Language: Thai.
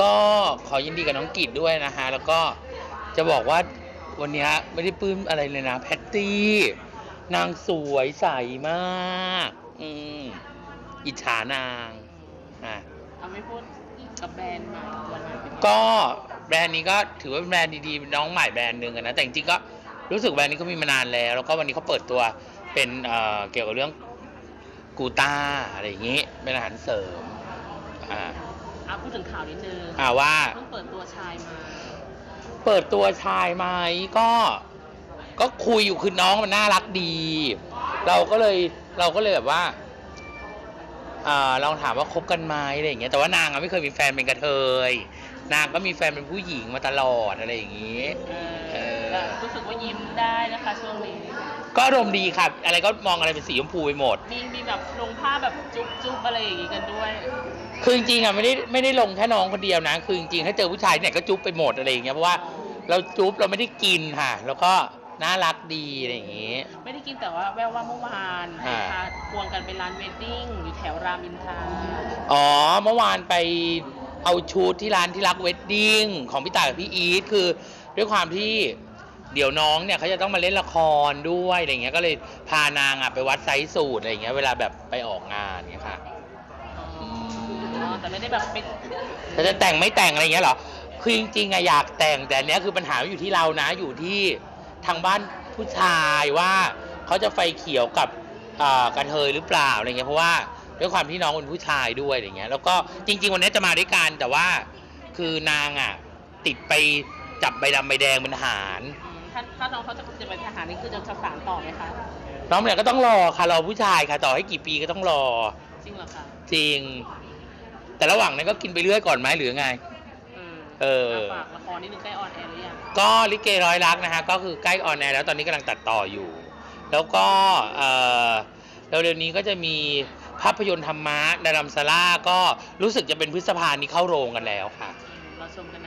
ก็ขอยินดีกับน้องกิจด้วยนะฮะ แล้วก็จะบอกว่าวันเนี้ยไม่ได้ปลื้มอะไรเลยนะ แพตตี้ นางสวยใสมาก อืมอิจฉานางอะเอาไม่พูดกับแบรนด์ใหม่วันใหม่เป็นไงก็แบรนด์นี้ก็ถือว่าเป็นแบรนด์ดีๆ น้องใหม่แบรนด์หนึ่งอะนะ แต่จริงๆก็รู้สึกแบรนด์นี้เขามีมานานแล้ว แล้วก็วันนี้เขาเปิดตัวเป็นเอ่อเกี่ยวกับเรื่องกูต้าอะไรอย่างงี้ เป็นอาหารเสริมอ่าอะ พูดถึงข่าวนิดนึงอ่าว่า เพิ่งเปิดตัวชายมา เปิดตัวชายไหมก็ ก็คุยอยู่คือน้องมันน่ารักดี เราก็เลยเราก็เลยแบบว่าอ่าลองถามว่าคบกันไหมอะไรอย่างเงี้ยแต่ว่านางอะไม่เคยมีแฟนเป็นกระเทย นางก็มีแฟนเป็นผู้หญิงมาตลอดอะไรอย่างงี้ เอเอออแล้วรู้สึกว่ายิ้มได้นะคะช่วงนี้ ก็อารมณ์ดีครับอะไรก็มองอะไรเป็นสีชมพูไปหมด มีมีแบบลงภาพแบบ จุ๊บจุ๊บอะไรอย่างงี้กันด้วยคือจริงๆอะไม่ได้ไม่ได้ลงแค่น้องคนเดียวนะ คือจริงๆถ้าเจอผู้ชายที่ไหนก็จุ๊บไปหมดอะไรอย่างเงี้ยเพราะว่าเราจุ๊บเราไม่ได้กินค่ะ แล้วก็น่ารักดีอะไรอย่างงี้ไม่ได้กินแต่ว่าแววว่าเมื่อวานอ่า พาควงกันไปร้านเวดดิ้งอยู่แถวรามอินทราอ๋อเมื่อวานไปเอาชุดที่ร้านที่รักเวดดิ้งของพี่ต่ายกับพี่อีทคือด้วยความที่ เดี๋ยวน้องเนี่ยเขาจะต้องมาเล่นละครด้วยอะไรเงี้ยก็เลยพานางอะไปวัดไซส์สูตรอะไรเงี้ยเวลาแบบไปออกงานเงี้ยค่ะอ๋อแต่ไม่ได้แบบเป็นแต่จะแต่งไม่แต่งอะไรเงี้ยเหรอคือจริงๆอะอยากแต่งแต่อันเนี้ยคือปัญหาอยู่ที่เรานะอยู่ที่ทางบ้านผู้ชายว่าเขาจะไฟเขียวกับเอ่อกระเทยหรือเปล่าอะไรเงี้ยเพราะว่าด้วยความที่น้องเป็นผู้ชายด้วยอะไรเงี้ยแล้วก็จริง ๆ วันนี้จะมาด้วยกันแต่ว่าคือนางอะติดไปจับใบดำใบแดงเป็นทหารอืม ถ้าถ้าน้องเขาจะจะเป็นทหารนี่คือจะสานต่อไหมคะน้องเนี่ยก็ต้องรอค่ะรอผู้ชายค่ะต่อให้กี่ปีก็ต้องรอจริงเหรอคะจริง แต่ระหว่างนั้นก็กินไปเรื่อยก่อนไหมหรือไง อืมเออ ฝากละครนิดนึงใกล้ออนแอร์หรือยังก็ลิเกร้อยรักนะฮะก็คือใกล้ออนแอร์แล้วตอนนี้กำลังตัดต่ออยู่ แล้วก็เอ่อเร็วๆนี้ก็จะมีภาพยนตร์ธรรมะดารัมซาร่าก็รู้สึกจะเป็นพฤษภานี้เข้าโรงกันแล้วค่ะอืมเราชมกัน